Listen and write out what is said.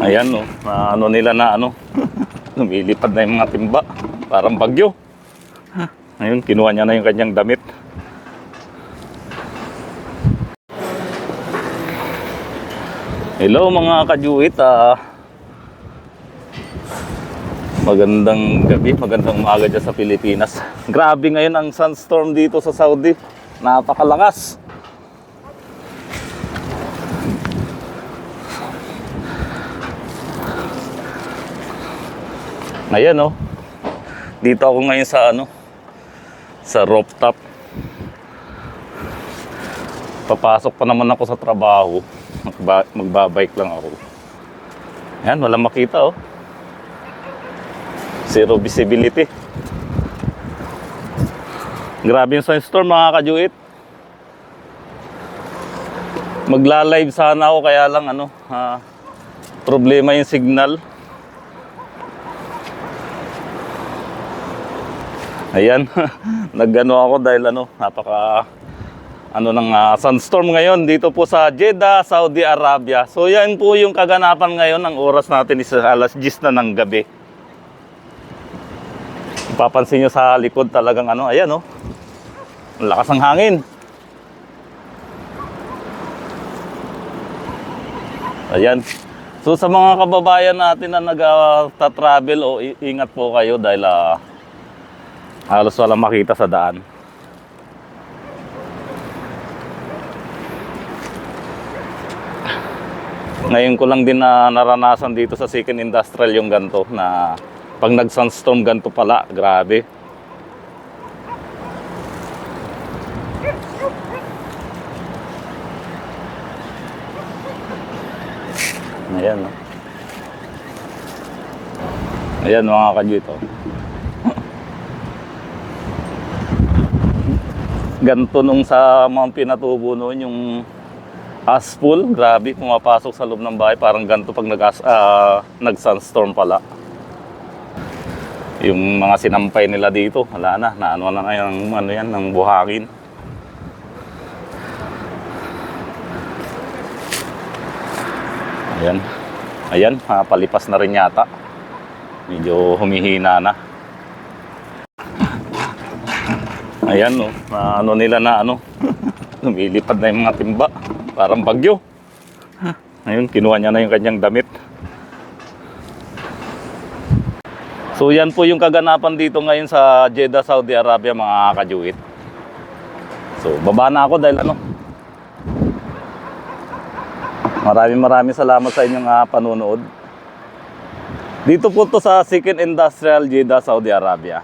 Ayan no, na ano nila na ano, lumilipad na yung mga timba. Parang bagyo. Ayun, kinuha niya na yung kanyang damit. Hello mga kajuit, ah. Magandang gabi, magandang umaga dyan sa Pilipinas. Grabe ngayon ang sunstorm dito sa Saudi. Napakalakas. Ayan oh. Dito ako ngayon sa ano, sa rooftop. Papasok pa naman ako sa trabaho. Magba magbabike lang ako. Ayan, walang makita oh. Zero visibility. Grabe yung sunstorm mga kajuit. Magla-live sana ako kaya lang ano, ah, problema yung signal. Ayan, nagano ako dahil ano, napaka ano ng ah, sunstorm ngayon dito po sa Jeddah, Saudi Arabia. So yan po yung kaganapan ngayon, ang oras natin is alas 10 na ng gabi. Papansin nyo sa likod talagang ano, ayan oh. Ang lakas ng hangin. Ayan. So sa mga kababayan natin na nag-travel o i- ingat po kayo dahil ah, halos walang makita sa daan. Ngayon ko lang din na naranasan dito sa Second Industrial yung ganto na pag nag-sunstorm ganto pala, grabe. Ayan, no? Ayan mga kajuito. Ganto nung sa mga pinatubo noon yung asphalt, grabe, pumapasok sa loob ng bahay. Parang ganto pag nag ah, nag-sunstorm pala. Yung mga sinampay nila dito, wala na, naano na ngayon, ano yan, ng buhangin. Ayan. Ayan, palipas na rin yata. Medyo humihina na. Ayan, no. na ano nila na ano. Lumilipad na yung mga timba. Parang bagyo. Ayun, kinuha niya na yung kanyang damit. So yan po yung kaganapan dito ngayon sa Jeddah, Saudi Arabia mga kajuit. So baba na ako dahil ano. Maraming maraming salamat sa inyong ah, panunood. Dito po to sa Second Industrial Jeddah, Saudi Arabia.